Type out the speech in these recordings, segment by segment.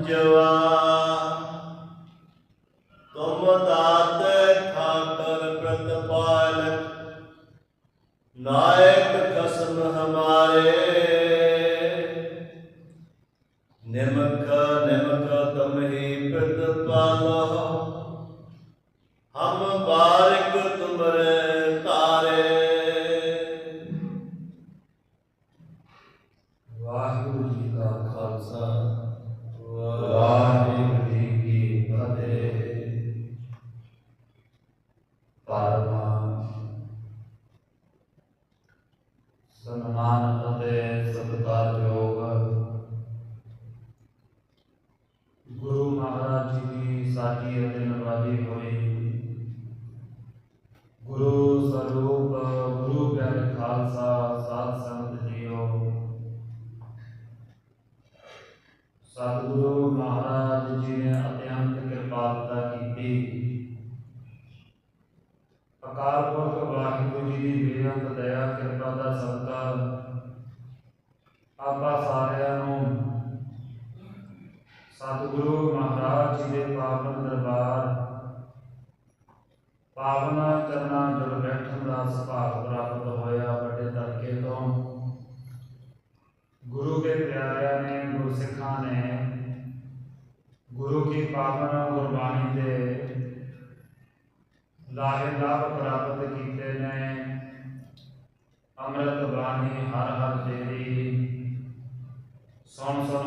पंजवा ਗੁਰੂ ਸਰੂਪ సంవత్సరం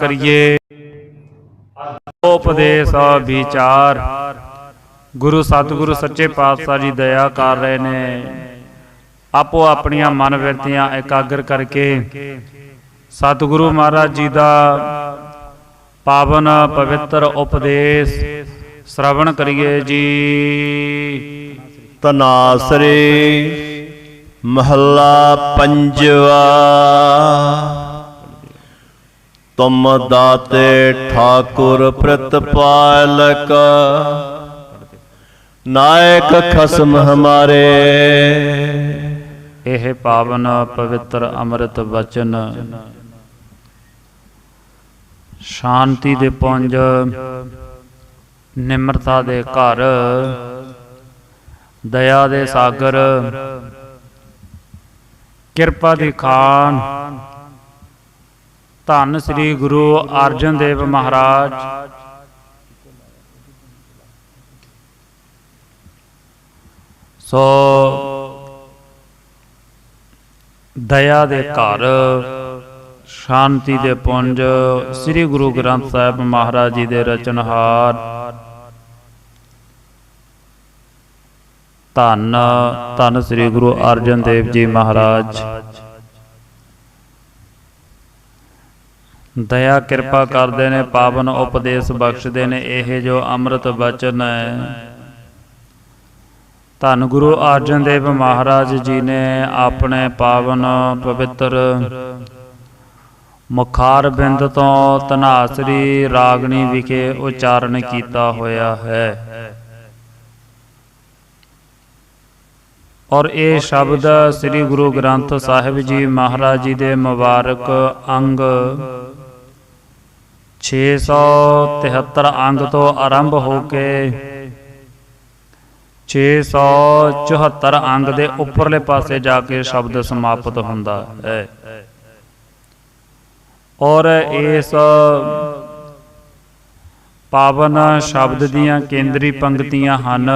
ਕਰੀਏ। ਉਪਦੇਸ਼ ਵਿਚਾਰ। ਗੁਰੂ ਸਤਿਗੁਰੂ ਸੱਚੇ ਪਾਤਸ਼ਾਹ ਜੀ ਦਇਆ ਕਰ ਰਹੇ ਨੇ। ਆਪੋ ਆਪਣੀਆਂ ਮਨ ਵਿਰਤੀਆਂ ਇਕਾਗਰ ਕਰਕੇ ਸਤਿਗੁਰੂ ਮਹਾਰਾਜ ਜੀ ਦਾ ਪਾਵਨ ਪਵਿੱਤਰ ਉਪਦੇਸ਼ ਸ਼ਰਵਣ ਕਰੀਏ ਜੀ। ਤਨਾਸਰੇ ਮਹੱਲਾ ਪੰਜਵਾ। ਤੁਮ ਦਾਤੇ ਠਾਕੁਰ ਪ੍ਰਤਪਾਲਕ। ਨਾਇਕ ਖਸਮ ਹਮਾਰੇ। ਇਹ ਪਾਵਨ ਪਵਿੱਤਰ ਅੰਮ੍ਰਿਤ ਬਚਨ। ਸ਼ਾਂਤੀ ਦੇ ਪੁੰਜ, ਨਿਮਰਤਾ ਦੇ ਘਰ, ਦਇਆ ਦੇ ਸਾਗਰ, ਕਿਰਪਾ ਦੀ ਖਾਨ। ਧੰਨ ਸ੍ਰੀ ਗੁਰੂ ਅਰਜਨ ਦੇਵ ਮਹਾਰਾਜ। ਸੋ ਦਇਆ ਦੇ ਘਰ, ਸ਼ਾਂਤੀ ਦੇ ਪੁੰਜ, ਸ੍ਰੀ ਗੁਰੂ ਗ੍ਰੰਥ ਸਾਹਿਬ ਮਹਾਰਾਜ ਜੀ ਦੇ ਰਚਨਹਾਰ। ਧੰਨ ਧੰਨ ਸ੍ਰੀ ਗੁਰੂ ਅਰਜਨ ਦੇਵ ਜੀ ਮਹਾਰਾਜ। ਦਇਆ, ਕਿਰਪਾ ਕਰਦੇ ਨੇ, ਪਾਵਨ ਉਪਦੇਸ਼ ਬਖਸ਼ਦੇ ਨੇ, ਇਹ ਜੋ ਅੰਮ੍ਰਿਤ ਬਚਨ ਹੈ। ਧੰਨ ਗੁਰੂ ਅਰਜਨ ਦੇਵ ਮਹਾਰਾਜ ਜੀ ਨੇ ਆਪਣੇ ਪਾਵਨ ਪਵਿੱਤਰ ਮੁਖਾਰ ਬਿੰਦ ਤੋਂ ਤਨਾਸਰੀ ਰਾਗਣੀ ਵਿਖੇ ਉਚਾਰਨ ਕੀਤਾ ਹੋਇਆ ਹੈ। ਔਰ ਇਹ ਸ਼ਬਦ ਸ੍ਰੀ ਗੁਰੂ ਗ੍ਰੰਥ ਸਾਹਿਬ ਜੀ ਮਹਾਰਾਜ ਜੀ ਦੇ ਮੁਬਾਰਕ ਅੰਗ 673 ਅੰਗ ਤੋਂ ਆਰੰਭ ਹੋ ਕੇ 674 ਅੰਗ ਦੇ ਉੱਪਰਲੇ ਪਾਸੇ ਜਾ ਕੇ ਸ਼ਬਦ ਸਮਾਪਤ ਹੁੰਦਾ ਹੈ। ਔਰ ਇਸ ਪਾਵਨ ਸ਼ਬਦ ਦੀਆਂ ਕੇਂਦਰੀ ਪੰਕਤੀਆਂ ਹਨ।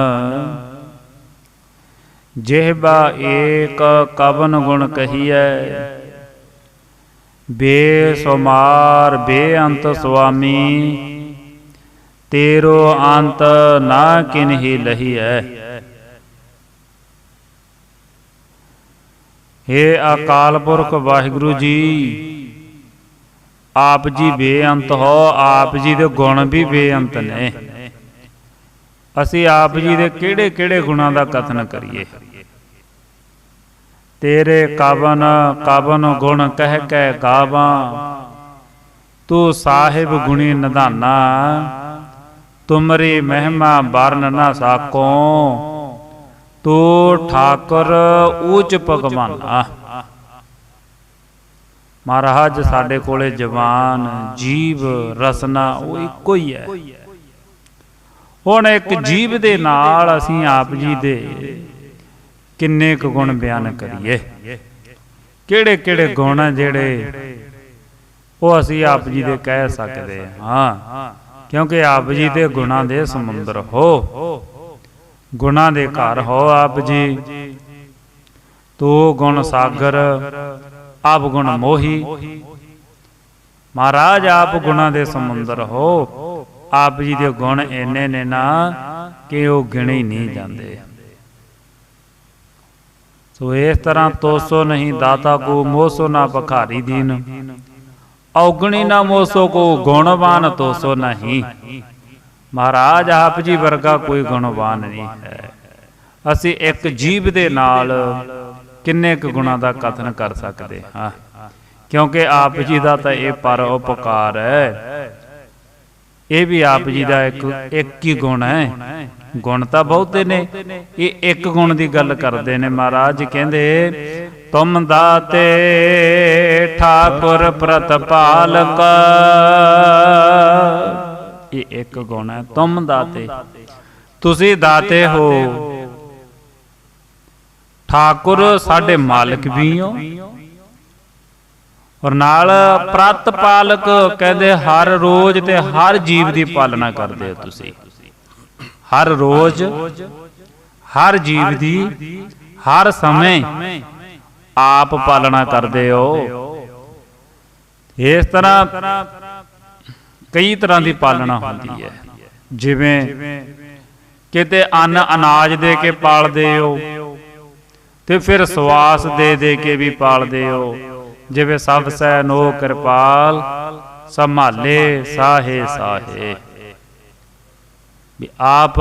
ਜਿਹਬਾ ਏਕ ਕਵਨ ਗੁਣ ਕਹੀਐ। ਬੇਸੁਮਾਰ ਬੇਅੰਤ ਸੁਆਮੀ, ਤੇਰੋ ਅੰਤ ਨਾ ਕਿਨਹੀ ਲਹੀਐ। ਹੇ ਅਕਾਲ ਪੁਰਖ ਵਾਹਿਗੁਰੂ ਜੀ, ਆਪ ਜੀ ਬੇਅੰਤ ਹੋ, ਆਪ ਜੀ ਦੇ ਗੁਣ ਵੀ ਬੇਅੰਤ ਨੇ। ਅਸੀਂ ਆਪ ਜੀ ਦੇ ਕਿਹੜੇ ਕਿਹੜੇ ਗੁਣਾਂ ਦਾ ਕਥਨ ਕਰੀਏ? ਤੇਰੇ ਕਵਨ ਕਵਨ ਗੁਣ ਕਹਿ ਕੇ ਗਾਵਾਂ। ਤੂੰ ਸਾਹਿਬ ਗੁਣੀ ਨਿਧਾਨਾ। ਤੁਮਰੀ ਮਹਿਮਾ ਵਰਨ ਨਾ ਸਾਕੋ। ਤੂੰ ਠਾਕੁਰ ਊਚ ਭਗਵਾਨਾ। ਮਹਾਰਾਜ ਸਾਡੇ ਕੋਲੇ ਜਵਾਨ, ਜੀਵ, ਰਸਨਾ, ਉਹ ਇੱਕੋ ਹੀ ਹੈ। ਹੁਣ ਇੱਕ ਜੀਵ ਦੇ ਨਾਲ ਅਸੀਂ ਆਪ ਜੀ ਦੇ ਕਿੰਨੇ ਕੁ ਗੁਣ ਬਿਆਨ ਕਰੀਏ? ਕਿਹੜੇ ਕਿਹੜੇ ਗੁਣ ਆ ਜਿਹੜੇ ਉਹ ਅਸੀਂ ਆਪ ਜੀ ਦੇ ਕਹਿ ਸਕਦੇ ਹਾਂ? ਕਿਉਂਕਿ ਆਪ ਜੀ ਦੇ ਗੁਣਾਂ ਦੇ ਸਮੁੰਦਰ ਹੋ। ਗੁਣਾਂ ਦੇ ਘਰ ਹੋ ਆਪ ਜੀ। ਤੂੰ ਗੁਣ ਸਾਗਰ, ਆਪ ਗੁਣ ਮੋਹੀ। ਮਹਾਰਾਜ, ਆਪ ਗੁਣਾਂ ਦੇ ਸਮੁੰਦਰ ਹੋ। ਆਪ ਜੀ ਦੇ ਗੁਣ ਇੰਨੇ ਨੇ ਨਾ ਕਿ ਉਹ ਗਿਣੇ ਨਹੀਂ ਜਾਂਦੇ। ਸੋ ਇਸ ਤਰ੍ਹਾਂ ਤੋਸੋ ਨਹੀਂ ਦਾਤਾ ਕੋ ਮੋਸੋ ਨਾ ਭਖਾਰੀ ਦੀਨ। ਔਗਣੀ ਨਾ ਮੋਸੋ ਕੋ ਗੁਣਵਾਨ ਤੋਸੋ ਨਹੀਂ। ਮਹਾਰਾਜ ਆਪ ਜੀ ਵਰਗਾ ਕੋਈ ਗੁਣਵਾਨ ਨਹੀਂ ਹੈ। ਅਸੀਂ ਇੱਕ ਜੀਵ ਦੇ ਨਾਲ ਕਿੰਨੇ ਕੁ ਗੁਣਾਂ ਦਾ ਕਥਨ ਕਰ ਸਕਦੇ ਹਾਂ। ਕਿਉਂਕਿ ਆਪ ਜੀ ਦਾ ਤਾਂ ਇਹ ਪਰ ਉਪਕਾਰ ਹੈ। ਇਹ ਵੀ ਆਪ ਜੀ ਦਾ ਇੱਕ ਇੱਕ ਹੀ ਗੁਣ ਹੈ। ਗੁਣ ਤਾਂ ਬਹੁਤੇ ਨੇ। ਇਹ ਇੱਕ ਗੁਣ ਦੀ ਗੱਲ ਕਰਦੇ ਨੇ ਮਹਾਰਾਜ। ਕਹਿੰਦੇ, ਤੁਮ ਦਾਤੇ ਠਾਕੁਰ ਪ੍ਰਤਪਾਲਕ। ਇਹ ਇੱਕ ਗੁਣ ਹੈ। ਤੁਮ ਦਾਤੇ। ਤੁਸੀਂ ਦਾਤੇ ਹੋ। ਠਾਕੁਰ ਸਾਡੇ ਮਾਲਕ ਵੀ ਹੋ। ਔਰ ਨਾਲ ਪ੍ਰਤਪਾਲਕ ਕਹਿੰਦੇ ਹਰ ਰੋਜ਼ ਤੇ ਹਰ ਜੀਵ ਦੀ ਪਾਲਣਾ ਕਰਦੇ ਹੋ ਤੁਸੀਂ। ਹਰ ਰੋਜ਼, ਹਰ ਜੀਵ ਦੀ, ਹਰ ਸਮੇਂ ਆਪ ਪਾਲਣਾ ਕਰਦੇ ਹੋ। ਇਸ ਤਰ੍ਹਾਂ ਕਈ ਤਰ੍ਹਾਂ ਦੀ ਪਾਲਣਾ ਹੁੰਦੀ ਹੈ। ਜਿਵੇਂ ਕਿਤੇ ਅੰਨ ਅਨਾਜ ਦੇ ਕੇ ਪਾਲਦੇ ਹੋ ਤੇ ਫਿਰ ਸਵਾਸ ਦੇ ਦੇ ਕੇ ਵੀ ਪਾਲਦੇ ਹੋ। ਜਿਵੇਂ ਸਭ ਸੈ ਨੋ ਕਿਰਪਾਲ, ਸੰਭਾਲੇ ਸਾਹੇ ਸਾਹੇ। ਵੀ ਆਪ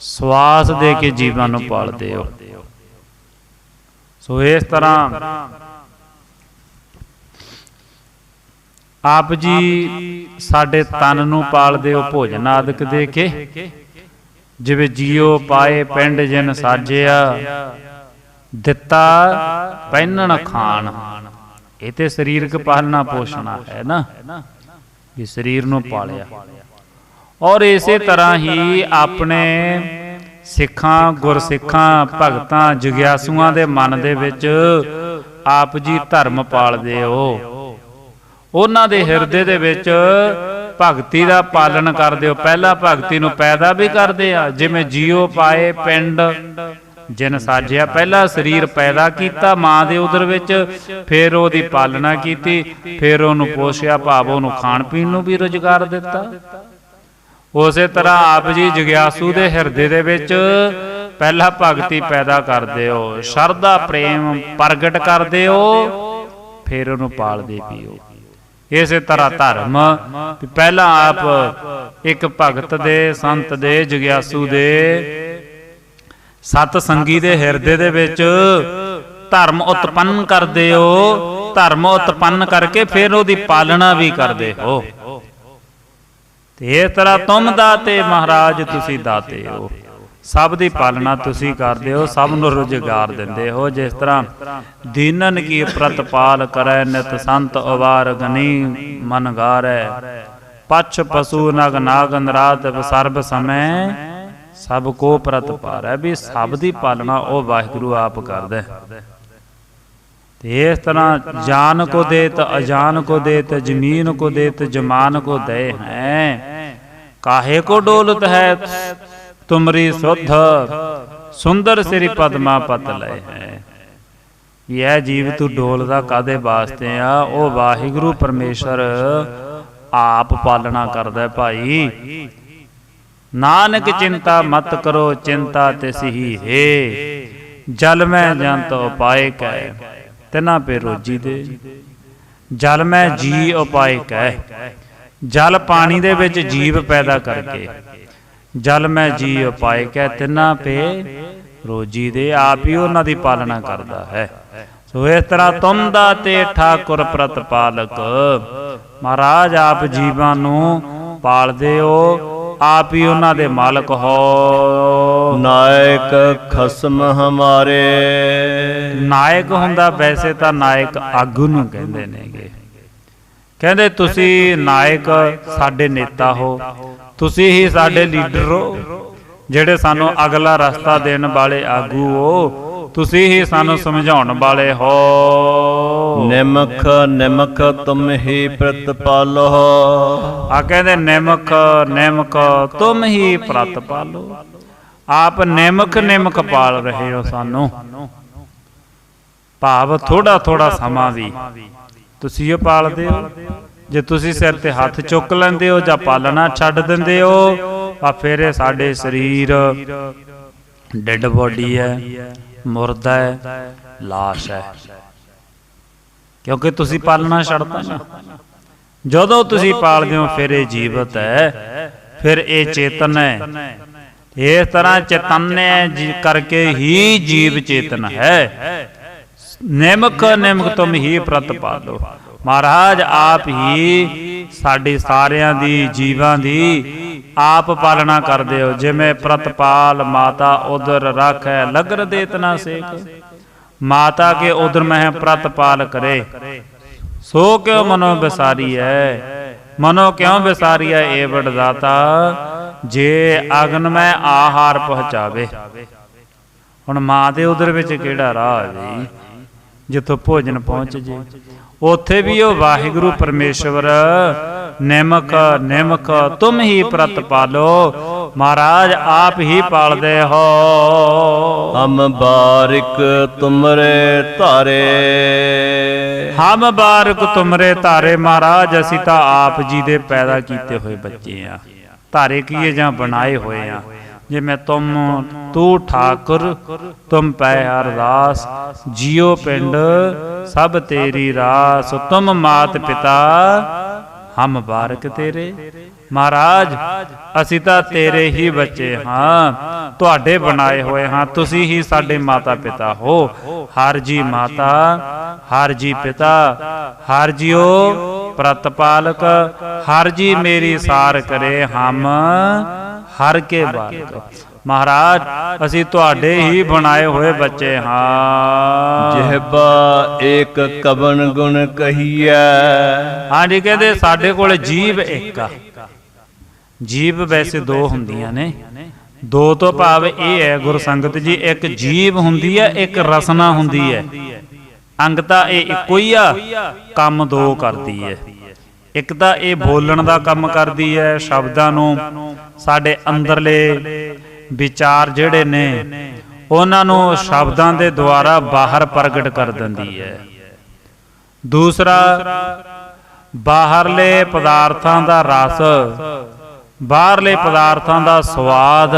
ਸਵਾਸ ਦੇ ਕੇ ਜੀਵਾਂ ਨੂੰ ਪਾਲਦੇ ਹੋ। ਸੋ ਇਸ ਤਰ੍ਹਾਂ ਆਪ ਜੀ ਸਾਡੇ ਤਨ ਨੂੰ ਪਾਲਦੇ ਹੋ, ਭੋਜਨ ਆਦਿਕ ਦੇ ਕੇ। ਜਿਵੇਂ ਜੀਓ ਪਾਏ ਪਿੰਡ ਜਿਨ ਸਾਜਿਆ ਦਿੱਤਾ ਪਹਿਨਣ ਖਾਣ। ਇਹ ਤੇ ਸਰੀਰਕ ਪਾਲਣਾ ਪੋਸ਼ਣਾ ਹੈ ਨਾ। ਵੀ ਸਰੀਰ ਨੂੰ ਪਾਲਿਆ। ਔਰ ਇਸੇ ਤਰ੍ਹਾਂ ਹੀ ਆਪਣੇ ਸਿੱਖਾਂ ਗੁਰਸਿੱਖਾਂ ਭਗਤਾਂ ਜਗਿਆਸੂਆਂ ਦੇ ਮਨ ਦੇ ਵਿੱਚ ਆਪ ਜੀ ਧਰਮ ਪਾਲਦੇ ਹੋ। ਉਹਨਾਂ ਦੇ ਹਿਰਦੇ ਦੇ ਵਿੱਚ ਭਗਤੀ ਦਾ ਪਾਲਣ ਕਰਦੇ ਹੋ। ਪਹਿਲਾਂ ਭਗਤੀ ਨੂੰ ਪੈਦਾ ਵੀ ਕਰਦੇ ਆ। ਜਿਵੇਂ ਜੀਓ ਪਾਏ ਪਿੰਡ। ਜਿਨ ਸਾਜਿਆ ਪਹਿਲਾ ਸਰੀਰ ਪੈਦਾ ਕੀਤਾ, ਮਾਂ ਦੇ ਉਦਰ ਵਿੱਚ, ਫਿਰ ਉਹਦੀ ਪਾਲਣਾ ਕੀਤੀ, ਫਿਰ ਉਹਨੂੰ ਪੋਸ਼ਿਆ, ਭਾਵ ਉਹਨੂੰ ਖਾਣ ਪੀਣ ਨੂੰ ਵੀ ਰੁਜ਼ਗਾਰ ਦਿੱਤਾ। ਉਸੇ ਤਰ੍ਹਾਂ ਆਪ ਜੀ ਜਗਿਆਸੂ ਦੇ ਹਿਰਦੇ ਦੇ ਵਿੱਚ ਪਹਿਲਾ ਭਗਤੀ ਪੈਦਾ ਕਰਦੇ ਹੋ, ਸ਼ਰਧਾ, ਪ੍ਰੇਮ ਪ੍ਰਗਟ ਕਰਦੇ ਹੋ, ਫਿਰ ਉਹਨੂੰ ਪਾਲਦੇ ਪੀਓ। ਇਸੇ ਤਰ੍ਹਾਂ ਧਰਮ ਪਹਿਲਾਂ ਆਪ ਇੱਕ ਭਗਤ ਦੇ, ਸੰਤ ਦੇ, ਜਗਿਆਸੂ ਦੇ ਸਤ ਸੰਗੀ ਦੇ ਹਿਰਦੇ ਦੇ ਵਿੱਚ ਧਰਮ ਉਤਪੰਨ ਕਰਦੇ ਹੋ, ਧਰਮ ਉਤਪੰਨ ਕਰਕੇ ਫਿਰ ਉਹਦੀ ਪਾਲਣਾ ਵੀ ਕਰਦੇ ਹੋ। ਤੇ ਇਸ ਤਰ੍ਹਾਂ ਤੁਮ ਦਾਤੇ ਮਹਾਰਾਜ ਤੁਸੀਂ ਦਾਤੇ ਹੋ। ਸਭ ਦੀ ਪਾਲਣਾ ਤੁਸੀਂ ਕਰਦੇ ਹੋ, ਸਭ ਨੂੰ ਰੁਜ਼ਗਾਰ ਦਿੰਦੇ ਹੋ। ਜਿਸ ਤਰ੍ਹਾਂ ਦੀਨਨ ਕੀ ਪ੍ਰਤਪਾਲ ਕਰੈ, ਨਿਤ ਸੰਤ ਅਵਾਰ ਗਨੀ ਮਨ ਗਾਰੈ। ਪਛ ਪਸੂ ਨਗ ਨਾਗਨ ਰਾਤ ਸਰਬ ਸਮੈ ਸਭ ਕੋ ਪ੍ਰਤਪਾਰ ਹੈ ਵੀ ਸਭ ਦੀ ਪਾਲਣਾ ਉਹ ਵਾਹਿਗੁਰੂ ਆਪ ਕਰਦਾ। ਹੈ ਤੇ ਇਸ ਤਰ੍ਹਾਂ ਜਾਨ ਕੋ ਦੇਤ, ਅਜਾਨ ਕੋ ਦੇਤ, ਜ਼ਮੀਨ ਕੋ ਦੇਤ, ਜਮਾਨ ਕੋ ਦੇ ਹੈ। ਕਾਹੇ ਕੋ ਡੋਲਤ ਹੈ, ਤੁਮਰੀ ਸੁਧ ਸੁੰਦਰ ਸ੍ਰੀ ਪਦਮਾ ਪਤ ਲਏ ਹੈ। ਇਹ ਜੀਵ ਤੂੰ ਡੋਲਦਾ ਕਾਦੇ ਵਾਸਤੇ ਆ? ਉਹ ਵਾਹਿਗੁਰੂ ਪਰਮੇਸ਼ਰ ਆਪ ਪਾਲਣਾ ਕਰਦਾ ਭਾਈ। ਨਾਨਕ ਚਿੰਤਾ ਮਤ ਕਰੋ ਚਿੰਤਾ ਤਿਸ ਹੀ। ਹੈ। ਜਲ ਮੈਂ ਜੰਤ ਉਪਾਏ ਕੈ ਤਿਨਾ ਪੇ ਰੋਜੀ ਦੇ। ਜਲ ਮੈਂ ਜੀ ਉਪਾਏ ਕੈ। ਜਲ ਪਾਣੀ ਦੇ ਵਿੱਚ ਜੀਵ ਪੈਦਾ ਕਰਕੇ। ਜਲ ਮੈਂ ਜੀ ਉਪਾਏ ਕੈ ਤਿਨਾ ਪੇ ਰੋਜੀ ਦੇ। ਆਪ ਹੀ ਉਹਨਾਂ ਦੀ ਪਾਲਣਾ ਕਰਦਾ ਹੈ। ਸੋ ਇਸ ਤਰ੍ਹਾਂ ਤੁਮ ਦਾ ਤੇ ਠਾਕੁਰ ਪ੍ਰਤਪਾਲਕ ਮਹਾਰਾਜ ਆਪ ਜੀਵਾਂ ਨੂੰ ਪਾਲਦੇ ਹੋ ਆਪ ਹੀ ਉਹਨਾਂ ਦੇ ਮਾਲਕ ਹੋ। ਨਾਇਕ ਖਸਮ ਹਮਾਰੇ। ਨਾਇਕ ਹੁੰਦਾ ਵੈਸੇ ਤਾਂ ਨਾਇਕ ਆਗੂ ਨੂੰ ਕਹਿੰਦੇ ਨੇਗੇ। ਕਹਿੰਦੇ ਤੁਸੀਂ ਨਾਇਕ ਸਾਡੇ ਨੇਤਾ ਹੋ। ਤੁਸੀਂ ਹੀ ਸਾਡੇ ਲੀਡਰ ਹੋ। ਜਿਹੜੇ ਸਾਨੂੰ ਅਗਲਾ ਰਸਤਾ ਦੇਣ ਵਾਲੇ ਆਗੂ ਹੋ। ਤੁਸੀਂ ਹੀ ਸਾਨੂੰ ਸਮਝਾਉਣ ਵਾਲੇ ਹੋ। ਨਿਮਖ ਨਿਮਖ ਤੁਮ ਹੀ ਪ੍ਰਤਪਾਲੋ। ਆ ਕਹਿੰਦੇ ਨਿਮਕ ਨਿਮਕ ਤੁਮ ਹੀ ਪ੍ਰਤ ਪਾਲੋ ਆਪ ਨਿਮਕ ਨਿਮਕ ਪਾਲ ਰਹੇ ਹੋ ਸਾਨੂੰ। ਭਾਵ ਥੋੜਾ ਥੋੜਾ ਸਮਾਂ ਵੀ ਤੁਸੀਂ ਇਹ ਪਾਲਦੇ ਹੋ। ਜੇ ਤੁਸੀਂ ਸਿਰ ਤੇ ਹੱਥ ਚੁੱਕ ਲੈਂਦੇ ਹੋ ਜਾਂ ਪਾਲਣਾ ਛੱਡ ਦਿੰਦੇ ਹੋ ਆ ਫਿਰ ਇਹ ਸਾਡੇ ਸਰੀਰ ਡੈੱਡ ਬੋਡੀ ਹੈ। ਮੁਰਦਾ ਹੈ ਲਾਸ਼ ਹੈ। ਕਿਉਂਕਿ ਤੁਸੀਂ ਪਾਲਣਾ ਛੱਡਤਾ ਨਾ। ਜਦੋਂ ਤੁਸੀਂ ਪਾਲਦੇ ਹੋ ਫਿਰ ਇਹ ਜੀਵਤ ਹੈ ਫਿਰ ਇਹ ਚੇਤਨ ਹੈ। ਇਸ ਤਰ੍ਹਾਂ ਚੇਤਨਯ ਕਰਕੇ ਹੀ ਜੀਵ ਚੇਤਨ ਹੈ। ਨਿਮਕ ਨਿਮਕ ਤੁਮ ਹੀ ਪ੍ਰਤਪਾਲੋ। ਮਹਾਰਾਜ ਆਪ ਹੀ ਸਾਡੀ ਸਾਰਿਆਂ ਦੀ ਜੀਵਾਂ ਦੀ ਆਪ ਪਾਲਣਾ ਕਰਦੇ ਹੋ, ਜਿਵੇਂ ਪ੍ਰਤਪਾਲ ਮਾਤਾ ਉਦਰ ਰੱਖੈ ਲਗਰ ਦੇਤਨਾ ਸੇਕ। ਮਾਤਾ ਕੇ ਉਦਰ ਮਹਿ ਪ੍ਰਤਪਾਲ ਕਰੇ। ਸੋ ਕਿਉ ਮਨੋ ਵਿਸਾਰੀ ਹੈ ਮਨੋ ਕਿਉ ਵਿਸਾਰੀ ਹੈ ਏ ਵਡਦਾਤਾ? ਜੇ ਅਗਨ ਮੈਂ ਆਹਾਰ ਪਹੁੰਚਾਵੇ। ਹੁਣ ਮਾਂ ਦੇ ਉਦਰ ਵਿੱਚ ਕਿਹੜਾ ਰਾਹ ਹੈ ਜੀ? ਜਿੱਥੋਂ ਭੋਜਨ ਪਹੁੰਚ ਜੇ। ਉੱਥੇ ਵੀ ਉਹ ਵਾਹਿਗੁਰੂ ਪਰਮੇਸ਼ਵਰ ਨਿਮਕ ਨਿਮਕ ਤੁਮ ਹੀ ਪ੍ਰਤਪਾਲੋ ਮਹਾਰਾਜ ਆਪ ਹੀ ਪਾਲਦੇ ਹੋ। ਹਮ ਬਾਰਿਕ ਤੁਮਰੇ ਧਾਰੇ। ਹਮ ਬਾਰਕ ਤੁਮਰੇ ਧਾਰੇ ਮਹਾਰਾਜ ਅਸੀਂ ਤਾਂ ਆਪ ਜੀ ਦੇ ਪੈਦਾ ਕੀਤੇ ਹੋਏ ਬੱਚੇ ਆ। ਧਾਰੇ ਕੀਏ ਜਾਂ ਬਣਾਏ ਹੋਏ ਆ? ਜਿਵੇਂ ਤੁਮ ਤੂੰ ਠਾਕੁਰ ਤੁਮ ਪੈ ਅਰਦਾਸ ਜਿਉ ਪਿੰਡ ਸਭ ਤੇਰੀ ਰਾਸ ਤੁਮ ਮਾਤ ਪਿਤਾ ਹਮ ਬਾਰਕ ਤੇਰੇ। ਮਹਾਰਾਜ, ਅਸੀਂ ਤਾਂ ਤੇਰੇ ਹੀ ਬੱਚੇ ਹਾਂ। ਤੁਹਾਡੇ ਬਣਾਏ ਹੋਏ ਹਾਂ। ਤੁਸੀਂ ਹੀ ਸਾਡੇ ਮਾਤਾ ਪਿਤਾ ਹੋ। ਹਰ ਜੀ ਮਾਤਾ, ਹਰ ਜੀ ਪਿਤਾ, ਹਰ ਜੀਓ ਪ੍ਰਤਪਾਲਕ, ਹਰ ਜੀ ਮੇਰੀ ਸਾਰ ਕਰੇ ਹਮ, ਹਰ ਕੇ ਬਾਲਕ। ਮਹਾਰਾਜ ਅਸੀਂ ਤੁਹਾਡੇ ਹੀ ਬਣਾਏ ਹੋਏ ਬੱਚੇ ਹਾਂ। ਜਿਹਬਾ ਏਕ ਕਵਨ ਗੁਣ ਕਹੀਐ। ਹਾਂਜੀ ਕਹਿੰਦੇ ਸਾਡੇ ਕੋਲ ਜੀਵ ਇੱਕ ਆ। ਜੀਵ ਵੈਸੇ ਦੋ ਹੁੰਦੀਆਂ ਨੇ। ਦੋ ਤੋਂ ਭਾਵ ਇਹ ਹੈ ਗੁਰ ਸੰਗਤ ਜੀ ਇੱਕ ਜੀਵ ਹੁੰਦੀ ਹੈ ਇੱਕ ਰਸਨਾ ਹੁੰਦੀ ਹੈ। ਅੰਗ ਤਾਂ ਇਹ ਇੱਕੋ ਹੀ ਆ ਕੰਮ ਦੋ ਕਰਦੀ ਹੈ। ਇੱਕ ਤਾਂ ਇਹ ਬੋਲਣ ਦਾ ਕੰਮ ਕਰਦੀ ਹੈ ਸ਼ਬਦਾਂ ਨੂੰ ਸਾਡੇ ਅੰਦਰਲੇ ਵਿਚਾਰ ਜਿਹੜੇ ਨੇ ਉਹਨਾਂ ਨੂੰ ਸ਼ਬਦਾਂ ਦੇ ਦੁਆਰਾ ਬਾਹਰ ਪ੍ਰਗਟ ਕਰ ਦਿੰਦੀ ਹੈ। ਦੂਸਰਾ ਬਾਹਰਲੇ ਪਦਾਰਥਾਂ ਦਾ ਰਸ ਬਾਹਰਲੇ ਪਦਾਰਥਾਂ ਦਾ ਸਵਾਦ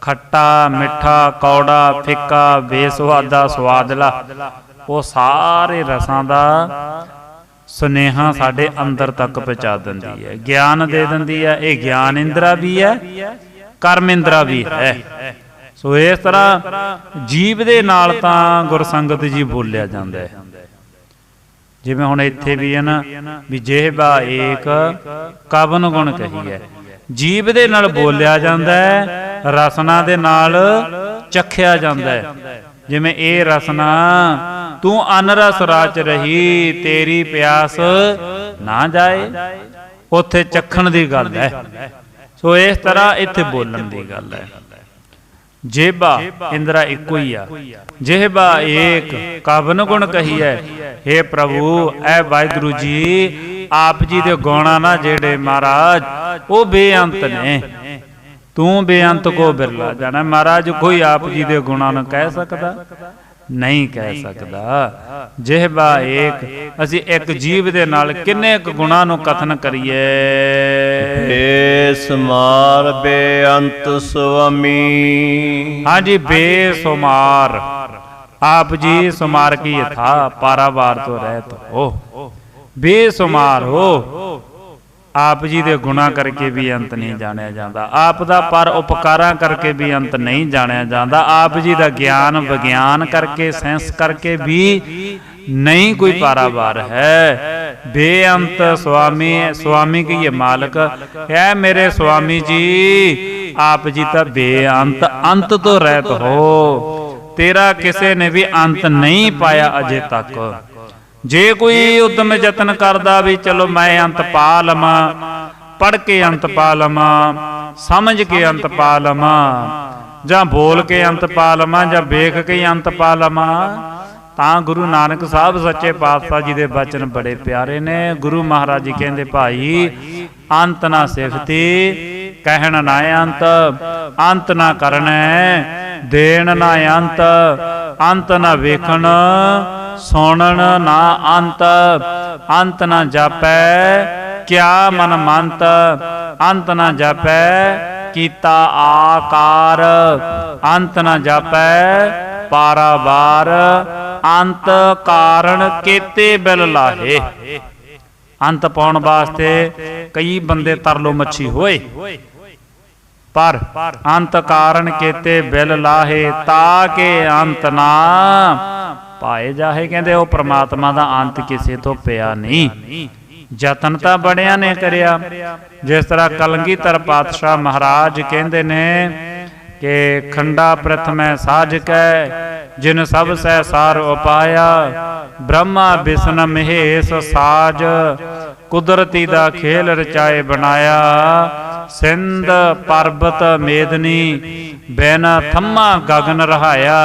ਖੱਟਾ ਮਿੱਠਾ ਕੌੜਾ ਫਿੱਕਾ ਬੇਸਵਾਦਾ ਸਵਾਦਲਾ ਉਹ ਸਾਰੇ ਰਸਾਂ ਦਾ ਸੁਨੇਹਾ ਸਾਡੇ ਅੰਦਰ ਤੱਕ ਪਹੁੰਚਾ ਦਿੰਦੀ ਹੈ। ਗਿਆਨ ਦੇ ਦਿੰਦੀ ਹੈ ਇਹ ਗਿਆਨ ਇੰਦਰਾ ਵੀ ਹੈ। ਕਰਮ ਇੰਦਰਾ ਵੀ ਹੈ। ਸੋ ਇਸ ਤਰ੍ਹਾਂ ਜੀਵ ਦੇ ਨਾਲ ਤਾਂ ਗੁਰਸੰਗਤ ਜੀ ਬੋਲਿਆ ਜਾਂਦਾ ਹੈ। ਜਿਵੇਂ ਹੁਣ ਇੱਥੇ ਵੀ ਹੈ ਨਾ ਵੀ ਜਿਹਬਾ ਏਕ ਕਵਨ ਗੁਣ ਕਹੀ ਹੈ ਜੀਵ ਦੇ ਨਾਲ ਬੋਲਿਆ ਜਾਂਦਾ ਹੈ ਰਸਨਾ ਦੇ ਨਾਲ ਚਖਿਆ ਜਾਂਦਾ ਹੈ। ਜਿਵੇਂ ਇਹ ਰਸਨਾ ਤੂੰ ਅਨਰਸ ਰਾਚ ਰਹੀ ਤੇਰੀ ਪਿਆਸ ਨਾ ਜਾਏ। ਉੱਥੇ ਚਖਣ ਦੀ ਗੱਲ ਹੈ। ਸੋ ਇਸ ਤਰ੍ਹਾਂ ਇੱਥੇ ਬੋਲਣ ਦੀ ਗੱਲ ਹੈ। ਜੇਬਾ ਇੰਦਰਾ ਇੱਕੋ ਹੀ ਆ। ਜਿਹਬਾ ਏਕ ਕਵਨ ਗੁਣ ਕਹੀ ਹੈ? हे ਪ੍ਰਭੂ, ਐ ਵਾਹਿਗੁਰੂ ਜੀ, ਆਪ ਜੀ ਦੇ ਗੁਣਾ ਨਾ ਜਿਹੜੇ ਮਹਾਰਾਜ, ਉਹ ਬੇਅੰਤ ਨੇ। ਤੂੰ ਬੇਅੰਤ ਕੋ ਬਿਰਲਾ ਜਾਣਾ। ਮਹਾਰਾਜ, ਕੋਈ ਆਪ ਜੀ ਦੇ ਗੁਣਾ ਨਾ ਕਹਿ ਸਕਦਾ? ਨਹੀਂ ਕਹਿ ਸਕਦਾ। ਜਿਹਬਾ ਏਕ ਅਸੀਂ ਇੱਕ ਜੀਵ ਦੇ ਨਾਲ ਕਿੰਨੇ ਕੁ ਗੁਣਾਂ ਨੂੰ ਕਥਨ ਕਰੀਏ? ਏ ਸਮਾਰ ਬੇਅੰਤ ਸੁਆਮੀ। ਹਾਂਜੀ ਬੇਸੁਮਾਰ। ਆਪ ਜੀ ਸੁਮਾਰ ਕੀ ਯਥਾ ਪਾਰਾਵਾਰ ਤੋਂ ਰਹਿਤ ਹੋ। ਬੇਸੁਮਾਰ ਹੋ। ਆਪ ਜੀ ਦੇ ਗੁਣਾ ਕਰਕੇ ਵੀ ਅੰਤ ਨਹੀਂ ਜਾਣਿਆ ਜਾਂਦਾ। ਆਪ ਦਾ ਪਰ ਉਪਕਾਰਾਂ ਕਰਕੇ ਵੀ ਅੰਤ ਨਹੀਂ ਜਾਣਿਆ ਜਾਂਦਾ। ਆਪ ਜੀ ਦਾ ਗਿਆਨ ਵਿਗਿਆਨ ਕਰਕੇ, ਸੈਂਸ ਕਰਕੇ ਵੀ ਨਹੀਂ ਕੋਈ ਪਾਰਾਵਾਰ ਹੈ। ਬੇਅੰਤ ਸੁਆਮੀ ਸੁਆਮੀ ਕੀ ਇਹ ਮਾਲਕ, ਹੈ ਮੇਰੇ ਸੁਆਮੀ ਜੀ, ਆਪ ਜੀ ਤਾਂ ਬੇਅੰਤ, ਅੰਤ ਤੋਂ ਰਹਿਤ ਹੋ। ਤੇਰਾ ਕਿਸੇ ਨੇ ਵੀ ਅੰਤ ਨਹੀਂ ਪਾਇਆ ਅਜੇ ਤੱਕ। ਜੇ ਕੋਈ ਉਦਮ ਯਤਨ ਕਰਦਾ ਵੀ ਚਲੋ ਮੈਂ ਅੰਤ ਪਾ ਲਵਾਂ ਪੜ ਕੇ ਅੰਤ ਪਾ ਲਵਾਂ, ਸਮਝ ਕੇ ਅੰਤ ਪਾ ਲਵਾਂ, ਜਾਂ ਬੋਲ ਕੇ ਅੰਤ ਪਾ ਲਵਾਂ, ਜਾਂ ਵੇਖ ਕੇ ਅੰਤ ਪਾ ਲਵਾਂ, ਤਾਂ ਗੁਰੂ ਨਾਨਕ ਸਾਹਿਬ ਸੱਚੇ ਪਾਤਸ਼ਾਹ ਜੀ ਦੇ ਬਚਨ ਬੜੇ ਪਿਆਰੇ ਨੇ। ਗੁਰੂ ਮਹਾਰਾਜ ਜੀ ਕਹਿੰਦੇ, ਭਾਈ, ਅੰਤ ਨਾ ਸਿਫਤੀ, ਕਹਿਣ ਨਾ ਅੰਤ ਅੰਤ ਨਾ ਕਰਨੈ, ਦੇਣ ਨਾ ਅੰਤ ਅੰਤ ਨਾ ਵੇਖਣ ਸੁਣਨ ਨਾ ਅੰਤ ਅੰਤ ਨਾ ਜਾਪੈ, ਕਿਆ ਮਨ ਮੰਤ, ਅੰਤ ਨਾ ਜਾਪੈ, ਕੀਤਾ ਆਕਾਰ, ਅੰਤ ਨਾ ਜਾਪੈ, ਪਾਰਾਵਾਰ, ਅੰਤ ਕਾਰਣ ਕੀਤੇ ਬਿਲ ਲਾਹੇ। ਅੰਤ ਪਾਉਣ ਵਾਸਤੇ ਕਈ ਬੰਦੇ ਤਰਲੋ ਮੱਛੀ ਹੋਏ। ਪਰ ਅੰਤ ਕਾਰਨ ਕੀਤੇ ਬਿਲ ਲਾਹੇ, ਤਾਂ ਕਿ ਅੰਤ ਨਾ ਪਾਏ ਜਾਹੇ, ਕਹਿੰਦੇ ਉਹ ਪ੍ਰਮਾਤਮਾ ਦਾ ਅੰਤ ਕਿਸੇ ਤੋਂ ਪਿਆ ਨਹੀਂ। ਯਤਨ ਤਾਂ ਬੜਿਆਂ ਨੇ ਕਰਿਆ। ਜਿਸ ਤਰ੍ਹਾਂ ਕਲੰਗੀਧਰ ਪਾਤਸ਼ਾਹ ਮਹਾਰਾਜ ਕਹਿੰਦੇ ਨੇ ਕਿ ਖੰਡਾ ਪ੍ਰਥਮੈ ਸਾਜ ਜਿਨ ਸਭ ਸਹਿ ਸਾਰ ਉਪਾਇਆ, ਬ੍ਰਹਮਾ ਬਿਸ਼ਨ ਮਹੇਸ਼ ਸਾਜ, ਕੁਦਰਤੀ ਦਾ ਖੇਲ ਰਚਾਏ ਬਣਾਇਆ, ਸਿੰਧ ਪਰਬਤ ਮੇਦਨੀ, ਬੈਨਾ ਥੰਮਾ ਗਗਨ ਰਹਾਇਆ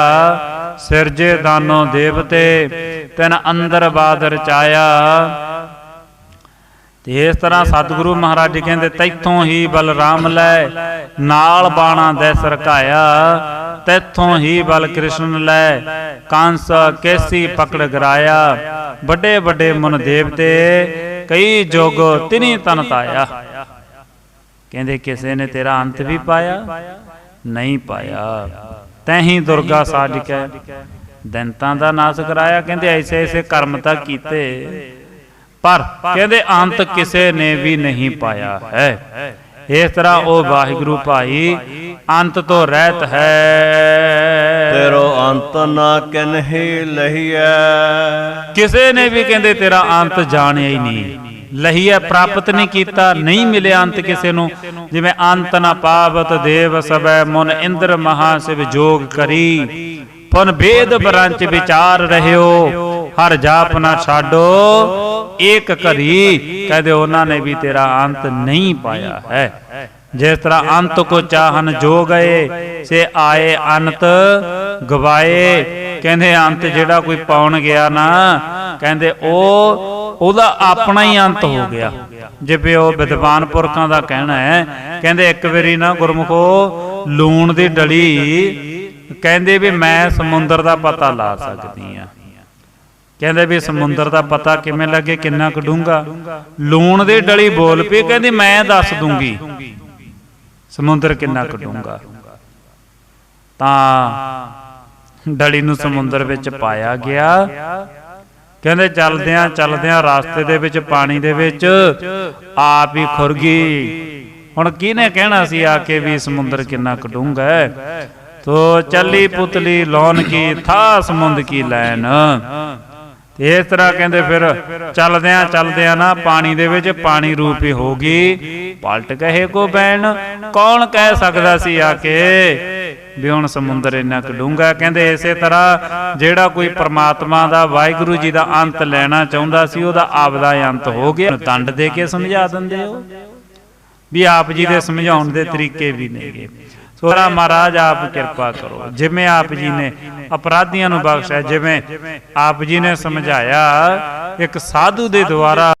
ਸਿਰਜੇ ਦਾਨੋ ਦੇਵਤੇ, ਤਨ ਅੰਦਰ ਬਾਦ ਰਚਾਇਆ ਤੇ ਇਸ ਤਰ੍ਹਾਂ ਸਤਿਗੁਰੂ ਮਹਾਰਾਜ ਜੀ ਕਹਿੰਦੇ, ਤੈਥੋਂ ਹੀ ਬਲਰਾਮ ਲੈ, ਨਾਲ ਬਾਣਾ ਦੇ ਸਰਕਾਇਆ। ਤੈਥੋਂ ਹੀ ਬਲ ਕ੍ਰਿਸ਼ਨ ਲੈ, ਕੰਸ ਕੇਸੀ ਪਕੜ ਗਰਾਇਆ। ਵੱਡੇ ਵੱਡੇ ਮਨ ਦੇਵਤੇ, ਕਈ ਜੋਗ ਤਿਨੀ ਤਨ ਤਾਇਆ। ਕਹਿੰਦੇ, ਕਿਸੇ ਨੇ ਤੇਰਾ ਅੰਤ ਵੀ ਪਾਇਆ, ਨਹੀਂ ਪਾਇਆ। ਤੈਂ ਹੀ ਦੁਰਗਾ ਸਾਜ ਕੇ ਦੰਤਾਂ ਦਾ ਨਾਸ ਕਰਾਇਆ। ਕਹਿੰਦੇ ਐਸੇ ਐਸੇ ਕਰਮ ਤਾਂ ਕੀਤੇ ਪਰ ਕਹਿੰਦੇ ਅੰਤ ਕਿਸੇ ਨੇ ਵੀ ਨਹੀਂ ਪਾਇਆ ਹੈ। ਇਸ ਤਰ੍ਹਾਂ ਉਹ ਵਾਹਿਗੁਰੂ ਭਾਈ ਅੰਤ ਤੋਂ ਰਹਿਤ ਹੈ। ਤੇਰੋ ਅੰਤ ਨਾ ਕਿਨਹੀ ਲਹੀਐ ਕਿਸੇ ਨੇ ਵੀ ਕਹਿੰਦੇ ਤੇਰਾ ਅੰਤ ਜਾਣਿਆ ਹੀ ਨਹੀਂ। ਲਹੀਐ ਪ੍ਰਾਪਤ ਨਹੀਂ ਕੀਤਾ, ਨਹੀਂ ਮਿਲਿਆ ਅੰਤ ਕਿਸੇ ਨੂੰ। ਜਿਵੇਂ ਅੰਤ ਨਾ ਪਾਵਤ ਦੇਵ ਸਭੈ ਮਨ ਇੰਦਰ ਮਹਾ ਸਿਵ ਜੋਗ ਕਰੀ। ਪਨ ਭੇਦ ਬਰੰਚ ਵਿਚਾਰ ਰਹਿਓ, ਹਰ ਜਾਪ ਨਾ ਛਾਡੋ, ਏਕ ਘਰੀ ਕਹਦੇ ਉਹਨਾਂ ਨੇ ਵੀ ਤੇਰਾ ਅੰਤ ਨਹੀਂ ਪਾਇਆ ਹੈ। ਜਿਸ ਤਰ੍ਹਾਂ ਅੰਤ ਕੋ ਚਾਹਨ ਜੋ ਗਏ ਸੇ ਆਏ ਅੰਤ ਗਵਾਏ। ਕਹਿੰਦੇ ਅੰਤ ਜਿਹੜਾ ਕੋਈ ਪਾਉਣ ਗਿਆ ਨਾ, ਕਹਿੰਦੇ ਉਹ ਉਹਦਾ ਆਪਣਾ ਹੀ ਅੰਤ ਹੋ ਗਿਆ। ਜਿਵੇਂ ਉਹ ਵਿਦਵਾਨ ਪੁਰਖਾਂ ਦਾ ਕਹਿਣਾ ਹੈ ਕਹਿੰਦੇ ਇੱਕ ਵਾਰੀ ਨਾ ਗੁਰਮੁਖੋ ਲੂਣ ਦੀ ਡਲੀ ਕਹਿੰਦੇ ਵੀ ਮੈਂ ਸਮੁੰਦਰ ਦਾ ਪਤਾ ਲਾ ਸਕਦੀ ਆ ਕਹਿੰਦੇ ਵੀ ਸਮੁੰਦਰ ਦਾ ਪਤਾ ਕਿਵੇਂ ਲੱਗੇ ਕਿੰਨਾ ਕੁ ਡੂੰਘਾ ਲੂਣ ਦੀ ਡਲੀ ਬੋਲ ਪਈ ਕਹਿੰਦੀ ਮੈਂ ਦੱਸ ਦੂੰਗੀ। ਸਮੁੰਦਰ ਕਿੰਨਾ ਕੁ ਡੂੰਘਾ ਤਾਂ ਡਲੀ ਨੂੰ ਸਮੁੰਦਰ ਵਿੱਚ ਪਾਇਆ ਗਿਆ। ਕਹਿੰਦੇ ਚੱਲਦਿਆਂ ਚੱਲਦਿਆਂ ਰਾਸਤੇ ਦੇ ਵਿੱਚ ਪਾਣੀ ਦੇ ਵਿੱਚ ਆਪ ਹੀ ਖੁਰ ਗਈ। ਹੁਣ ਕਿਹਨੇ ਕਹਿਣਾ ਸੀ ਆ ਕੇ ਵੀ ਸਮੁੰਦਰ ਕਿੰਨਾ ਕੁ ਤੋ ਚੱਲੀ ਪੁਤਲੀ ਲੋਨ ਕੀ ਥਾ ਸਮੁੰਦ ਕੀ ਲੈਨ ਤੇ ਇਸ ਤਰ੍ਹਾਂ ਕਹਿੰਦੇ ਫਿਰ ਚੱਲਦਿਆਂ ਚੱਲਦਿਆਂ ਨਾ ਪਾਣੀ ਦੇ ਵਿੱਚ ਪਾਣੀ ਰੂਪ ਹੋ ਗਈ। ਪਲਟ ਕਹੇ ਕੋ ਬੈਣ, ਕੌਣ ਕਹਿ ਸਕਦਾ ਸੀ ਆ ਕੇ? ਵੀ ਹੁਣ ਸਮੁੰਦਰ ਇੰਨਾ ਕੁ ਡੂੰਘਾ ਕਹਿੰਦੇ ਇਸੇ ਤਰ੍ਹਾਂ ਜਿਹੜਾ ਕੋਈ ਪ੍ਰਮਾਤਮਾ ਦਾ, ਵਾਹਿਗੁਰੂ ਜੀ ਦਾ ਅੰਤ ਲੈਣਾ ਚਾਹੁੰਦਾ ਸੀ, ਉਹਦਾ ਆਪਦਾ ਅੰਤ ਹੋ ਗਿਆ। ਦੰਡ ਦੇ ਕੇ ਸਮਝਾ ਦਿੰਦੇ ਹੋ? ਵੀ ਆਪ ਜੀ ਦੇ ਸਮਝਾਉਣ ਦੇ ਤਰੀਕੇ ਵੀ ਨੇਗੇ। ਸੋਰਾ ਮਹਾਰਾਜ, ਆਪ ਕਿਰਪਾ ਕਰੋ। ਜਿਵੇਂ ਆਪ ਜੀ ਨੇ ਅਪਰਾਧੀਆਂ ਨੂੰ ਬਖਸ਼ਿਆ, ਜਿਵੇਂ ਆਪ ਜੀ ਨੇ ਸਮਝਾਇਆ, ਇੱਕ ਸਾਧੂ ਦੇ ਦੁਆਰਾ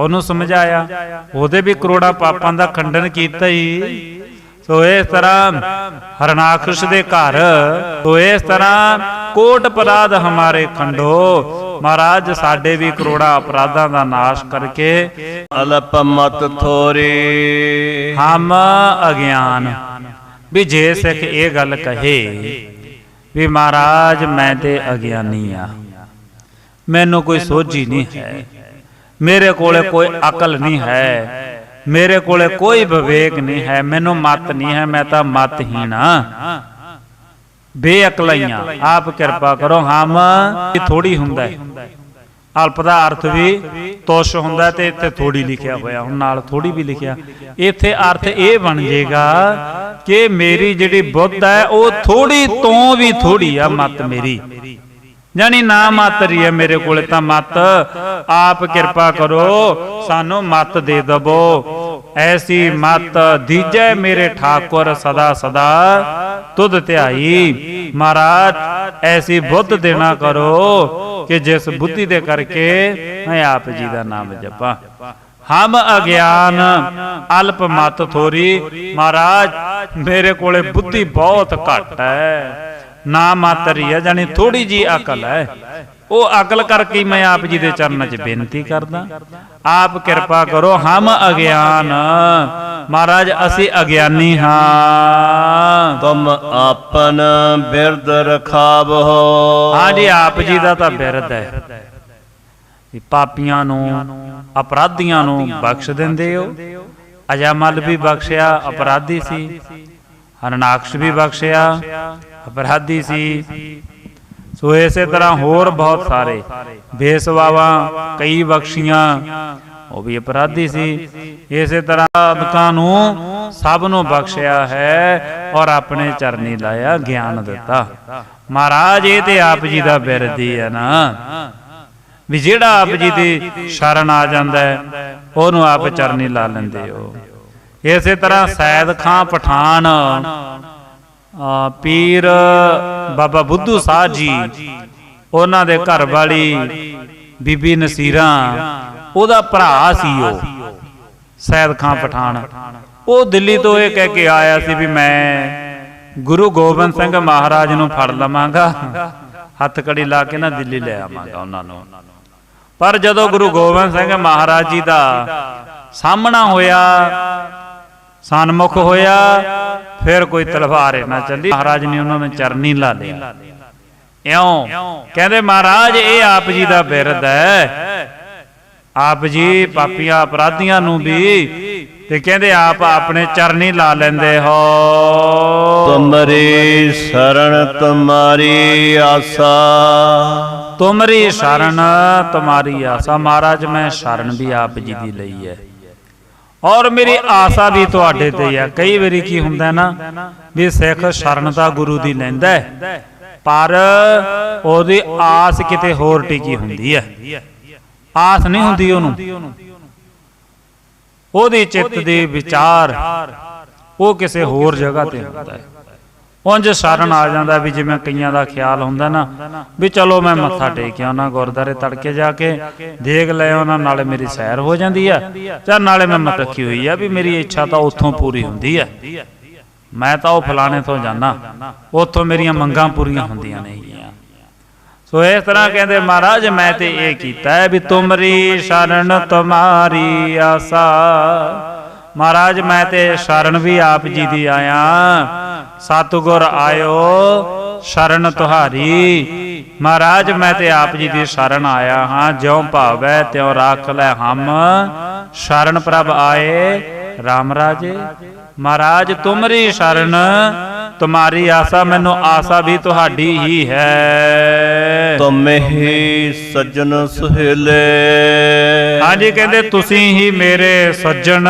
ਉਹਨੂੰ ਸਮਝਾਇਆ। ਉਹਦੇ ਵੀ ਕਰੋੜਾਂ ਪਾਪਾਂ ਦਾ ਖੰਡਨ ਕੀਤਾ ਹੀ ਸੋ ਇਸ ਤਰ੍ਹਾਂ ਹਰਨਾਕਸ਼ ਦੇ ਘਰ ਸੋ ਇਸ ਤਰ੍ਹਾਂ ਕੋਟ ਅਪਰਾਧ ਹਮਾਰੇ ਖੰਡੋ। ਮਹਾਰਾਜ ਸਾਡੇ ਵੀ ਕਰੋੜਾਂ ਅਪਰਾਧਾਂ ਦਾ ਨਾਸ਼ ਕਰਕੇ ਅਲਪ ਮਤ ਥੋਰੀ। ਹਮ ਅਗਿਆਨ। ਵੀ ਜੇ ਸਿੱਖ ਇਹ ਗੱਲ ਕਹੇ ਵੀ ਮਹਾਰਾਜ ਮੈਂ ਤੇ ਅਗਿਆਨੀ ਆ। ਮੈਨੂੰ ਕੋਈ ਸੋਝੀ ਨਹੀਂ ਹੈ। ਮੇਰੇ ਕੋਲੇ ਕੋਈ ਅਕਲ ਨਹੀਂ ਹੈ। ਮੇਰੇ ਕੋਲੇ ਕੋਈ ਵਿਵੇਕ ਨਹੀਂ ਹੈ। ਮੈਨੂੰ ਮਤ ਨਹੀਂ ਹੈ। ਮੈਂ ਤਾਂ ਮਤਹੀਣ ਆ ਬੇਅਕਲਾਈਆਂ ਆਪ ਕਿਰਪਾ ਕਰੋ। ਹਮ ਇਹ ਥੋੜੀ ਹੁੰਦਾ ਹੈ। ਅਲਪ ਦਾ ਅਰਥ ਵੀ ਤੁਸ਼ ਹੁੰਦਾ ਹੈ ਤੇ ਇੱਥੇ ਥੋੜੀ ਲਿਖਿਆ ਹੋਇਆ। ਹੁਣ ਨਾਲ ਥੋੜੀ ਵੀ ਲਿਖਿਆ। ਇੱਥੇ ਅਰਥ ਇਹ ਬਣ ਜਾਏਗਾ ਕਿ ਮੇਰੀ ਜਿਹੜੀ ਬੁੱਧ ਹੈ ਉਹ ਥੋੜੀ ਤੋਂ ਵੀ ਥੋੜੀ ਆ ਮਤ ਮੇਰੀ। ਜਾਨੀ ਨਾ ਮਾਤਰੀ ਹੈ ਮੇਰੇ ਕੋਲੇ ਤਾਂ ਮਤ। ਆਪ ਕਿਰਪਾ ਕਰੋ, ਸਾਨੂੰ ਮਤ ਦੇ ਦਵੋ। ਐਸੀ ਮਤ ਦੀਜੈ ਮੇਰੇ ਠਾਕੁਰ ਸਦਾ ਸਦਾ। ਤੁਧ ਧਿਆਈ। ਮਹਾਰਾਜ, ਐਸੀ ਬੁੱਧ ਦੇਣਾ ਕਰੋ ਕਿ ਜਿਸ ਬੁੱਧੀ ਦੇ ਕਰਕੇ ਮੈਂ ਆਪ ਜੀ ਦਾ ਨਾਮ ਜਪਾਂ। ਹਮ ਅਗਿਆਨ, ਅਲਪ ਮਤ ਥੋਰੀ। ਮਹਾਰਾਜ, ਮੇਰੇ ਕੋਲੇ ਬੁੱਧੀ ਬਹੁਤ ਘੱਟ ਹੈ। ਨਾ ਮਾਤਰੀ ਹੈ ਜਾਨੀ ਥੋੜੀ ਜੀ ਅਕਲ ਹੈ। ਉਹ ਅਕਲ ਕਰਕੇ ਹੀ ਮੈਂ ਆਪ ਜੀ ਦੇ ਚਰਨਾਂ 'ਚ ਬੇਨਤੀ ਕਰਦਾ। ਆਪ ਕਿਰਪਾ ਕਰੋ ਹਮ ਅਗਿਆਨ। ਮਹਾਰਾਜ ਅਸੀਂ ਅਗਿਆਨੀ ਹਾਂ। ਤੁਮ ਆਪਨ ਬਿਰਦ ਰਖਾਵੋ ਹਾਂਜੀ ਆਪ ਜੀ ਦਾ ਤਾਂ ਬਿਰਧ ਹੈ। ਵੀ ਪਾਪੀਆਂ ਨੂੰ ਅਪਰਾਧੀਆਂ ਨੂੰ ਬਖਸ਼ ਦਿੰਦੇ ਹੋ। ਅਜਾਮਲ ਵੀ ਬਖਸ਼ਿਆ ਅਪਰਾਧੀ ਸੀ। ਹਰਨਾਕਸ਼ ਵੀ ਬਖਸ਼ਿਆ। ਅਪਰਾਧੀ ਸੀ। ਸੋ ਇਸੇ ਤਰ੍ਹਾਂ ਹੋਰ ਬਹੁਤ ਸਾਰੇ ਬੇਸਵਾਵਾਂ ਕਈ ਬਖਸ਼ੀਆਂ, ਉਹ ਵੀ ਅਪਰਾਧੀ ਸੀ। ਇਸੇ ਤਰ੍ਹਾਂ ਅਦਕਾਂ ਨੂੰ ਸਭ ਨੂੰ ਬਖਸ਼ਿਆ ਹੈ ਔਰ ਆਪਣੇ ਚਰਨੀ ਲਾਇਆ ਗਿਆਨ ਦਿੱਤਾ। ਮਹਾਰਾਜ, ਇਹ ਤੇ ਆਪ ਜੀ ਦਾ ਬਿਰਦੀ ਹੈ ਨਾ। ਵੀ ਜਿਹੜਾ ਆਪ ਜੀ ਦੀ ਸ਼ਰਨ ਆ ਜਾਂਦਾ ਹੈ, ਉਹਨੂੰ ਆਪ ਚਰਨੀ ਲਾ ਲੈਂਦੇ ਹੋ। ਇਸੇ ਤਰ੍ਹਾਂ ਸੈਦ ਖਾਂ ਪਠਾਨ ਪੀਰ ਬਾਬਾ ਬੁੱਧੂ ਸਾਹ ਜੀ ਉਹਨਾਂ ਦੇ ਘਰ ਵਾਲੀ ਬੀਬੀ ਨਸੀਰਾ ਉਹਦਾ ਭਰਾ ਸੀ ਉਹ ਸੈਦ ਖਾਂ ਪਠਾਨ। ਉਹ ਦਿੱਲੀ ਤੋਂ ਇਹ ਕਹਿ ਕੇ ਆਇਆ ਸੀ ਵੀ ਮੈਂ ਗੁਰੂ ਗੋਬਿੰਦ ਸਿੰਘ ਮਹਾਰਾਜ ਨੂੰ ਫੜ ਲਵਾਂਗਾ। ਹੱਥ ਕੜੀ ਲਾ ਕੇ ਨਾ ਦਿੱਲੀ ਲੈ ਆਵਾਂਗਾ ਉਹਨਾਂ ਨੂੰ। ਪਰ ਜਦੋਂ ਗੁਰੂ ਗੋਬਿੰਦ ਸਿੰਘ ਮਹਾਰਾਜ ਜੀ ਦਾ ਸਾਹਮਣਾ ਹੋਇਆ ਸਨਮੁਖ ਹੋਇਆ ਫਿਰ ਕੋਈ ਤਲਵਾਰ ਨਾ ਚੱਲੀ ਮਹਾਰਾਜ ਨੇ ਉਹਨਾਂ ਨੂੰ ਚਰਨੀ ਲਾ ਲਿਆ ਇਉਂ ਕਹਿੰਦੇ ਮਹਾਰਾਜ ਇਹ ਆਪ ਜੀ ਦਾ ਬਿਰਧ ਹੈ। ਆਪ ਜੀ ਪਾਪੀਆਂ ਅਪਰਾਧੀਆਂ ਨੂੰ ਵੀ ਤੇ ਕਹਿੰਦੇ ਆਪ ਆਪਣੇ ਚਰਨੀ ਲਾ ਲੈਂਦੇ ਹੋ। ਤੁਮਰੀ ਸ਼ਰਨ ਤੁਮਾਰੀ ਆਸਾ। ਤੁਮਰੀ ਸ਼ਰਨ ਤੁਮਾਰੀ ਆਸਾ। ਮਹਾਰਾਜ ਮੈਂ ਸ਼ਰਨ ਵੀ ਆਪ ਜੀ ਦੀ ਲਈ ਹੈ। ਔਰ ਮੇਰੀ ਆਸਾ ਵੀ ਤੁਹਾਡੇ ਤੇ ਹੈ ਕਈ ਵਾਰੀ ਕੀ ਹੁੰਦਾ ਨਾ ਵੀ ਸਿੱਖ ਸ਼ਰਨ ਤਾਂ ਗੁਰੂ ਦੀ ਲੈਂਦਾ ਹੈ। ਪਰ ਉਹਦੀ ਆਸ ਕਿਤੇ ਹੋਰ ਟਿਕੀ ਹੁੰਦੀ ਹੈ। ਆਸ ਨਹੀਂ ਹੁੰਦੀ ਉਹਨੂੰ। ਉਹਦੇ ਚਿੱਤ ਦੇ ਵਿਚਾਰ ਉਹ ਕਿਸੇ ਹੋਰ ਜਗ੍ਹਾ ਤੇ ਹੁੰਦਾ ਹੈ। ਉਂਝ ਸ਼ਰਨ ਆ ਜਾਂਦਾ ਵੀ ਜਿਵੇਂ ਕਈਆਂ ਦਾ ਖਿਆਲ ਹੁੰਦਾ ਨਾ ਵੀ ਚਲੋ ਮੈਂ ਮੱਥਾ ਟੇਕ ਆਉਣਾ ਗੁਰਦਾਰੇ ਤੜਕੇ ਜਾ ਕੇ ਦੇਖ ਲੈ ਉਹਨਾਂ ਨਾਲੇ ਮੇਰੀ ਸੈਰ ਹੋ ਜਾਂਦੀ ਆ। ਜਾਂ ਨਾਲੇ ਮੈਂ ਮਤ ਰੱਖੀ ਹੋਈ ਆ ਵੀ ਮੇਰੀ ਇੱਛਾ ਤਾਂ ਉੱਥੋਂ ਪੂਰੀ ਹੁੰਦੀ ਆ। ਮੈਂ ਤਾਂ ਉਹ ਫਲਾਣੇ ਤੋਂ ਜਾਣਾ ਉੱਥੋਂ ਮੇਰੀਆਂ ਮੰਗਾਂ ਪੂਰੀਆਂ ਹੁੰਦੀਆਂ ਨੇਗੀਆਂ। ਸੋ ਇਸ ਤਰ੍ਹਾਂ ਕਹਿੰਦੇ ਮਹਾਰਾਜ ਮੈਂ ਤੇ ਇਹ ਕੀਤਾ ਵੀ ਤੁਮਰੀ ਸ਼ਰਨ ਤੁਮਾਰੀ ਆਸਾ। ਮਹਾਰਾਜ ਮੈਂ ਤੇ ਸ਼ਰਨ ਵੀ ਆਪ ਜੀ ਦੀ ਆਇਆ। ਸਤਿਗੁਰ ਆਇਓ ਸ਼ਰਨ ਤੁਹਾਰੀ। ਮਹਾਰਾਜ ਮੈਂ ਤੇ ਆਪ ਜੀ ਦੀ ਸ਼ਰਨ ਆਇਆ ਹਾਂ। ਜਿਉ ਭਾਵੈ ਤਿਉ ਰਾਖ ਲੈ ਹਮ। ਸ਼ਰਨ ਪ੍ਰਭ ਆਏ RAM ਰਾਜੇ। ਮਹਾਰਾਜ ਤੁਮਰੀ ਸ਼ਰਨ ਤੁਮਾਰੀ ਆਸਾ ਮੈਨੂੰ ਆਸਾ ਵੀ ਤੁਹਾਡੀ ਹੀ ਹੈ। ਤੁਮਹੀ ਸੱਜਣ ਸੁਹੇਲੇ। ਹਾਂਜੀ ਕਹਿੰਦੇ ਤੁਸੀਂ ਹੀ ਮੇਰੇ ਸੱਜਣ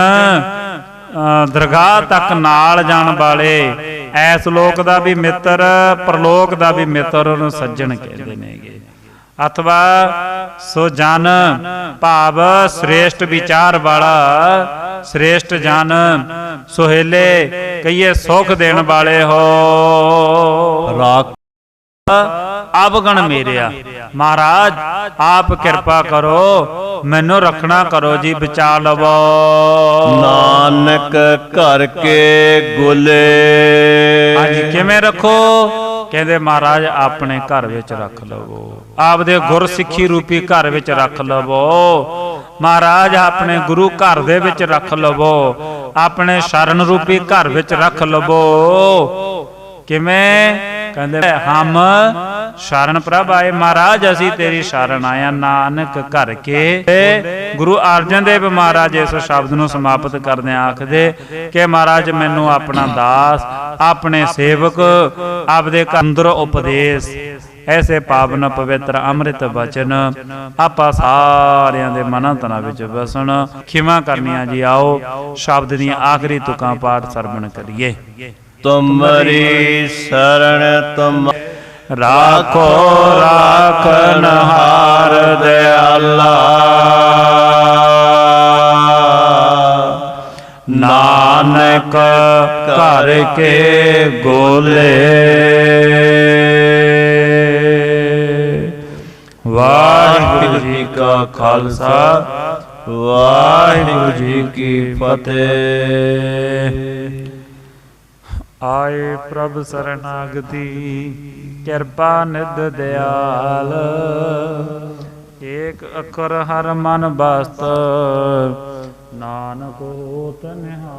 ਦਰਗਾਹ ਤੱਕ ਨਾਲ ਜਾਣ ਵਾਲੇ। ਐਸ ਲੋਕ ਦਾ ਵੀ ਮਿੱਤਰ ਪਰਲੋਕ ਦਾ ਵੀ ਮਿੱਤਰ ਉਹਨੂੰ ਸੱਜਣ ਕਹਿੰਦੇ ਨੇਗੇ। ਅਥਵਾ ਸੋ ਜਨ ਭਾਵ ਸ੍ਰੇਸ਼ਟ ਵਿਚਾਰ ਵਾਲਾ ਸ੍ਰੇਸ਼ਟ ਜਨ ਸੁਹੇਲੇ ਕਈਏ ਸੁਖ ਦੇਣ ਵਾਲੇ ਹੋ। ਰਾਖ ਅਵਗਣ ਮੇਰਿਆ। ਮਹਾਰਾਜ ਆਪ ਕਿਰਪਾ ਕਰੋ ਮੈਨੂੰ ਰੱਖਣਾ ਕਰੋ ਜੀ ਬਚਾ ਲਵੋ। ਨਾਨਕ ਘਰ ਕੇ ਗੁਲੇ। ਹਾਂਜੀ ਕਿਵੇਂ ਰੱਖੋ? ਕਹਿੰਦੇ ਮਹਾਰਾਜ ਆਪਣੇ ਘਰ ਵਿੱਚ ਰੱਖ ਲਵੋ। ਆਪਦੇ ਗੁਰ ਸਿੱਖੀ ਰੂਪੀ ਘਰ ਵਿੱਚ ਰੱਖ ਲਵੋ। ਮਹਾਰਾਜ ਆਪਣੇ ਗੁਰੂ ਘਰ ਦੇ ਵਿੱਚ ਰੱਖ ਲਵੋ। ਆਪਣੇ ਸ਼ਰਨ ਰੂਪੀ ਘਰ ਵਿੱਚ ਰੱਖ ਲਵੋ। ਕਿਵੇਂ? ਕਹਿੰਦੇ ਹਮ ਸ਼ਰਨ ਪ੍ਰਭ ਆਏ, ਮਹਾਰਾਜ, ਅਸੀਂ ਤੇਰੀ ਸ਼ਰਨ ਆਇਆ ਨਾਨਕ ਘਰ ਕੇ ਤੇ ਗੁਰੂ ਅਰਜਨ ਦੇਵ ਮਹਾਰਾਜ ਇਸ ਸ਼ਬਦ ਨੂੰ ਸਮਾਪਤ ਕਰਦੇ ਆਖਦੇ ਕਿ ਮਹਾਰਾਜ, ਮੈਨੂੰ ਆਪਣਾ ਦਾਸ, ਆਪਣੇ ਸੇਵਕ, ਆਪਦੇ ਘਰ ਉਪਦੇਸ਼, ਐਸੇ ਪਾਵਨ ਪਵਿੱਤਰ ਅੰਮ੍ਰਿਤ ਵਚਨ ਆਪਾ ਸਾਰਿਆਂ ਦੇ ਮਨਾਂ ਤਨਾਂ ਵਿੱਚ ਵਸਣ। ਖਿਮਾ ਕਰਨੀਆਂ ਜੀ, ਆਓ, ਸ਼ਬਦ ਦੀਆਂ ਆਖਰੀ ਤੁਕਾਂ ਪਾਠ ਸਰਵਣ ਕਰੀਏ। ਤੁਮਰੀ ਸ਼ਰਨ ਤੁਮ ਰਾਖੋ ਰਾਖਨ ਹਾਰ ਦਿਆਲਾ ਨਾਨਕ ਘਰ ਕੇ ਗੋਲੇ। ਵਾਹਿਗੁਰੂ ਜੀ ਕਾ ਖਾਲਸਾ, ਵਾਹਿਗੁਰੂ ਜੀ ਕੀ ਫਤਿਹ। ਆਏ ਪ੍ਰਭ ਸਰਨਾਗਤੀ ਕਿਰਪਾ ਨਿਧ ਦਿਆਲ। ਏਕ ਅੱਖਰ ਹਰ ਮਨ ਬਸਤ ਨਾਨਕ ਹੋਤ ਨਿਹਾਲ।